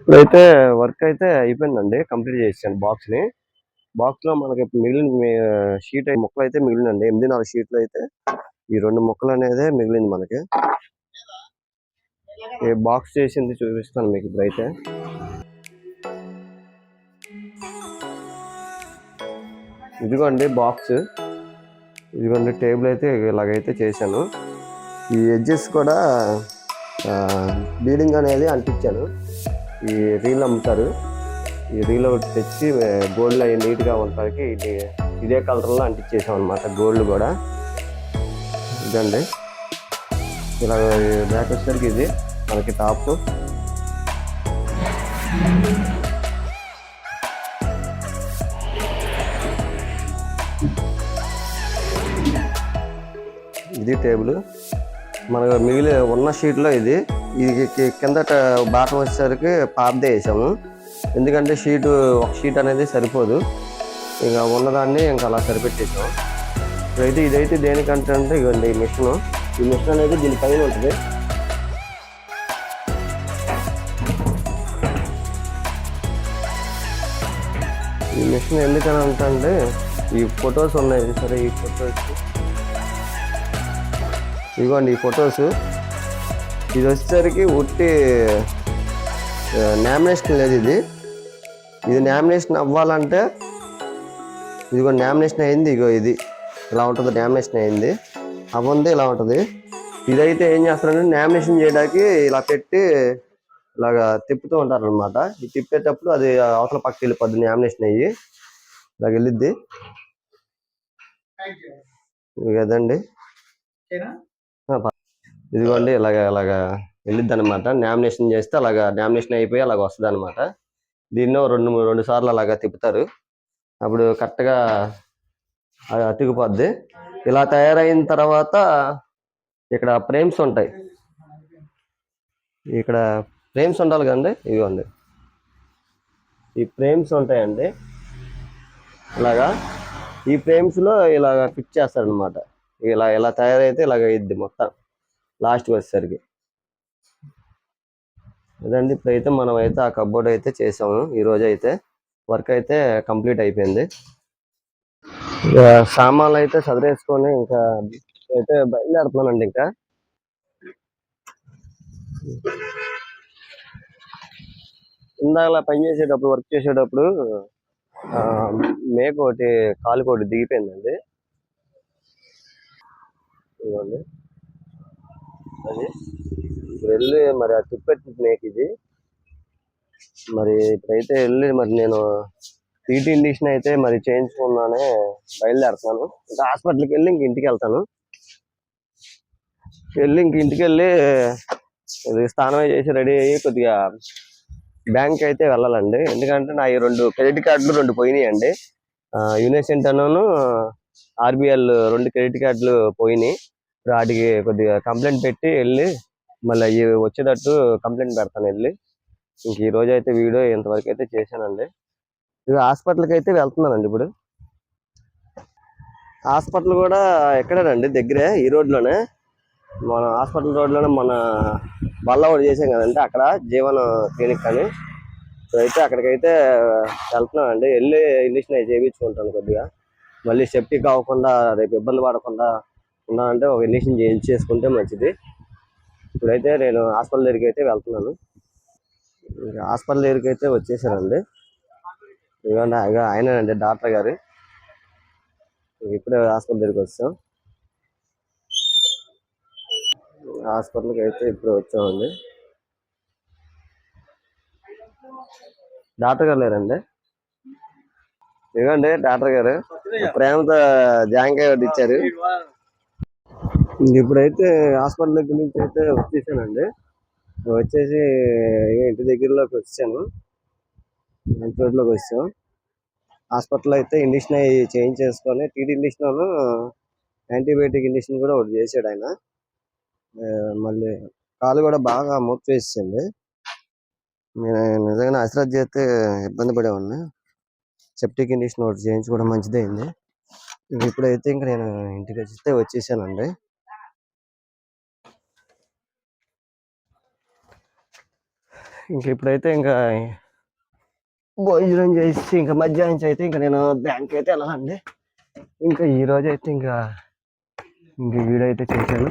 ఇప్పుడైతే వర్క్ అయితే అయిపోయిందండి కంప్లీట్ చేసాను బాక్స్ని బాక్స్లో మనకి మిగిలిన షీట్ మొక్కలు అయితే మిగిలినండి. ఎనిమిది నాలుగు షీట్లు అయితే ఈ రెండు మొక్కలు అనేది మిగిలింది మనకి. ఈ బాక్స్ చేసింది చూపిస్తాను మీకు ఇప్పుడైతే. ఇదిగోండి బాక్స్. ఇదిగోండి టేబుల్ అయితే ఇలాగైతే చేశాను. ఈ ఎడ్జెస్ కూడా బీడింగ్ అనేది అంటించాను. ఈ రీల్ అమ్ముతారు. ఈ రీల్ ఒకటి తెచ్చి గోల్డ్ అవి నీట్గా ఉంటానికి ఇది ఇదే కలర్లో అంటించేసాం అనమాట గోల్డ్ కూడా. ఇదండి. ఇలా బ్యాక్ వచ్చేసరికి ఇది మనకి టాప్ ఇది టేబుల్ మనకు మిగిలి ఉన్న షీట్లో ఇది. ఇది కిందట కింద బాటం వచ్చేసరికి పాపదే వేసాము. ఎందుకంటే షీటు ఒక షీట్ అనేది సరిపోదు. ఇంకా ఉన్నదాన్ని ఇంకా అలా సరిపెట్టేసాం ఇప్పుడైతే ఇదైతే దేనికంటే అంటే ఇవ్వండి ఈ మిషన్. ఈ మిషన్ అనేది దీనిపైన ఉంటుంది. ఈ మిషన్ ఎందుకని అంటే ఈ ఫొటోస్ ఉన్నాయి సరే ఈ ఫొటోస్. ఇదిగోండి ఈ ఫొటోస్. ఇది వచ్చేసరికి ఉట్టి నామినేషన్ లేదు ఇది. ఇది నామినేషన్ అవ్వాలంటే ఇదిగో నామినేషన్ అయింది ఇగో ఇది. ఇలా ఉంటుంది నామినేషన్ అయింది. అవ్వంది ఇలా ఉంటుంది. ఇదైతే ఏం చేస్తారంటే నామినేషన్ చేయడానికి ఇలా పెట్టి ఇలాగా తిప్పుతూ ఉంటారు అనమాట ఇది తిప్పేటప్పుడు అది అవతల పక్కకి వెళ్ళిపోద్ది నామినేషన్ అయ్యి. ఇలాగ వెళ్ళిద్ది. కదండి ఇదిగోండి ఇలాగ ఇలాగా వెళ్ళిద్ది అనమాట నామినేషన్ చేస్తే అలాగా నామినేషన్ అయిపోయి అలాగ వస్తుంది అనమాట దీన్నో రెండు మూడు- రెండు సార్లు అలాగా తిప్పుతారు. అప్పుడు కరెక్ట్గా అది అతికిపోద్ది. ఇలా తయారైన తర్వాత ఇక్కడ ఫ్రేమ్స్ ఉంటాయి. ఇక్కడ ఫ్రేమ్స్ ఉండాలి కదండి? ఇదిగోండి. ఈ ఫ్రేమ్స్ ఉంటాయండి. ఇలాగా ఈ ఫ్రేమ్స్లో ఇలాగ ఫిట్ చేస్తారనమాట ఇలా ఇలా తయారైతే ఇలాగ ఇద్ది మొత్తం. లాస్ట్కి వచ్చేసరికి. అదండి. ఇప్పుడైతే మనం అయితే ఆ కబోర్డ్ అయితే చేసాము. ఈ రోజు అయితే వర్క్ అయితే కంప్లీట్ అయిపోయింది. సామాన్లు అయితే చదివేసుకొని ఇంకా అయితే బయలుదేరుతున్నానండి ఇంకా. ఇందాక పని చేసేటప్పుడు వర్క్ చేసేటప్పుడు మేకోటి మేక ఒకటి దిగిపోయిందండి. ఇదిగోండి. అది. ఇప్పుడు వెళ్ళి మరి ఆ తిప్పెట్టి మేక్ ఇది. మరి ఇప్పుడైతే వెళ్ళి మరి నేను టీటీ ఇండిషన్ అయితే మరి చేయించుకున్నానే బయలుదేరుతాను ఇంకా హాస్పిటల్కి వెళ్ళి ఇంక ఇంటికి వెళ్తాను. వెళ్ళి ఇంక ఇంటికి వెళ్ళి ఇది స్నానం చేసి రెడీ అయ్యి కొద్దిగా బ్యాంక్ అయితే వెళ్ళాలండి. ఎందుకంటే నా ఈ రెండు క్రెడిట్ కార్డులు రెండు పోయినాయండి. యూనిసెంట్ అను ఆర్బిఎల్ రెండు క్రెడిట్ కార్డులు పోయినాయి. వాటికి కొద్దిగా కంప్లైంట్ పెట్టి వెళ్ళి మళ్ళీ వచ్చేటట్టు కంప్లైంట్ పెడతాను వెళ్ళి. ఇంక ఈ రోజు అయితే వీడియో ఇంతవరకు అయితే చేశానండి. ఇక హాస్పిటల్కి అయితే వెళ్తున్నానండి ఇప్పుడు. హాస్పిటల్ కూడా ఎక్కడేనండి? దగ్గరే ఈ రోడ్లోనే. మన హాస్పిటల్ రోడ్లోనే మన బల్ల ఒకటి చేసాం కదండి అక్కడ జీవన క్లినిక్ అని. అయితే అక్కడికైతే వెళ్తున్నానండి. వెళ్ళి ఇంజక్షన్ అవి చేయించుకుంటాను కొద్దిగా. మళ్ళీ సెఫ్టీ అవ్వకుండా రేపు ఇబ్బంది పడకుండా ఉన్నా అంటే ఒక ఇంజక్షన్ చేయించేసుకుంటే మంచిది. ఇప్పుడైతే నేను హాస్పిటల్ దగ్గరికి అయితే వెళ్తున్నాను. ఇంకా హాస్పిటల్ దగ్గరికి అయితే వచ్చేసానండి ఇదిగోండి ఇక ఆయనండి డాక్టర్ గారు. ఇప్పుడే హాస్పిటల్ దగ్గరికి వచ్చాం. హాస్పిటల్కి అయితే ఇప్పుడు వచ్చామండి. డాక్టర్ గారు లేరండి. ఇవ్వండి డాక్టర్ గారు. ప్రేమతో జాంకాయ ఇచ్చారు ఇప్పుడైతే హాస్పిటల్ దగ్గర నుంచి అయితే వచ్చేసానండి. వచ్చేసి ఇంటి దగ్గరలోకి వచ్చాను. ఇంటి రోడ్లోకి వచ్చాం. హాస్పిటల్ అయితే ఇండిషన్ అవి చేంజ్ చేసుకొని టీటీ ఇండిషన్ యాంటీబయాటిక్ ఇండిషన్ కూడా ఒకటి చేశాడు ఆయన. మళ్ళీ కాలు కూడా బాగా మూర్తి వేసింది. నేను నిజంగా అశ్రద్ధ చేస్తే ఇబ్బంది పడేవాడిని. సెప్టిక్ ఇండిషన్ ఒకటి చేయించుకోవడం మంచిదే అయింది ఇప్పుడైతే ఇంక నేను ఇంటికి వస్తే వచ్చేసానండి. ఇంక ఇప్పుడైతే ఇంకా భోజనం చేసి ఇంకా మధ్యాహ్నం నుంచి అయితే ఇంకా నేను బ్యాంక్ అయితే వెళ్ళాలండి. ఇంకా ఈ అయితే ఇంకా ఇంక వీడియో అయితే చేశాను